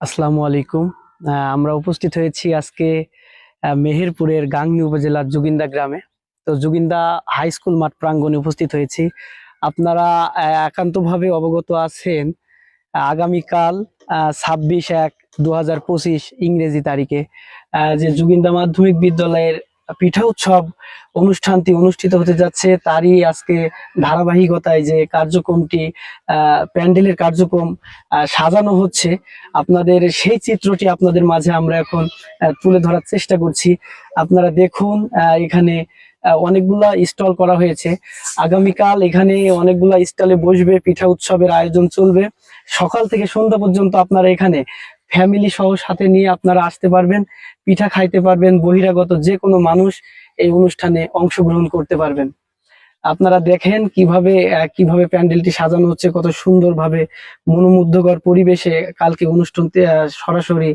আসসালামু আলাইকুম। আমরা উপস্থিত হয়েছি আজকে মেহেরপুরের গাংনি উপজেলার জুগিন্দা গ্রামে। তো জুগিন্দা হাই স্কুল মাঠ প্রাঙ্গণে উপস্থিত হয়েছি। আপনারা একান্তভাবে অবগত আছেন আগামীকাল ছাব্বিশ এক দু ইংরেজি তারিখে যে জুগিন্দা মাধ্যমিক বিদ্যালয়ের পিঠা উৎসব অনুষ্ঠানটি অনুষ্ঠিত হতে যাচ্ছে। তারই আজকে ধারাবাহিকতায় যে কার্যক্রমটি প্যান্ডেলের কার্যক্রম সাজানো হচ্ছে। আপনাদের সেই চিত্রটি আপনাদের মাঝে আমরা এখন তুলে ধরার চেষ্টা করছি। আপনারা দেখুন এখানে অনেকগুলা স্টল করা হয়েছে। আগামীকাল এখানে অনেকগুলা স্টলে বসবে, পিঠা উৎসবের আয়োজন চলবে। সকাল থেকে সন্ধ্যা পর্যন্ত আপনারা এখানে ফ্যামিলি সহ সাথে নিয়ে আপনারা আসতে পারবেন পিঠা খাইতে পারবেন বহিরাগত যে কোনো মানুষ এই অনুষ্ঠানে অংশগ্রহণ করতে পারবেন। আপনারা দেখেন কীভাবে কীভাবে প্যান্ডেলটি সাজানো হচ্ছে কত সুন্দরভাবে মনোমুগ্ধকর পরিবেশে কালকে অনুষ্ঠানটি আহ, সরাসরি।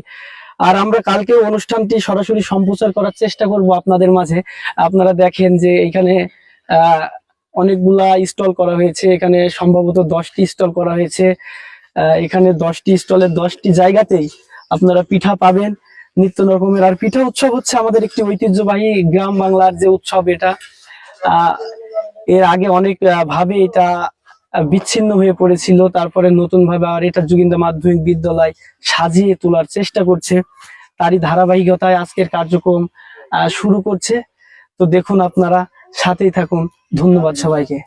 আর আমরা কালকে অনুষ্ঠানটি সরাসরি সম্প্রচার করার চেষ্টা করব আপনাদের মাঝে। আপনারা দেখেন যে এখানে অনেকগুলা স্টল করা হয়েছে এখানে সম্ভবত দশটি স্টল করা হয়েছে। এখানে দশটি স্টলের দশটি জায়গাতেই আপনারা পিঠা পাবেন। নিত্য রকমের আর পিঠা উৎসব হচ্ছে আমাদের একটি ঐতিহ্যবাহী গ্রাম বাংলার যে উৎসব এটা। এর আগে অনেক ভাবে এটা বিচ্ছিন্ন হয়ে পড়েছিল। তারপরে নতুন ভাবে আর এটা যোগিন্দা মাধ্যমিক বিদ্যালয় সাজিয়ে তোলার চেষ্টা করছে। তারই ধারাবাহিকতায় আজকের কার্যক্রম শুরু করছে। তো দেখুন আপনারা, সাথেই থাকুন। ধন্যবাদ সবাইকে।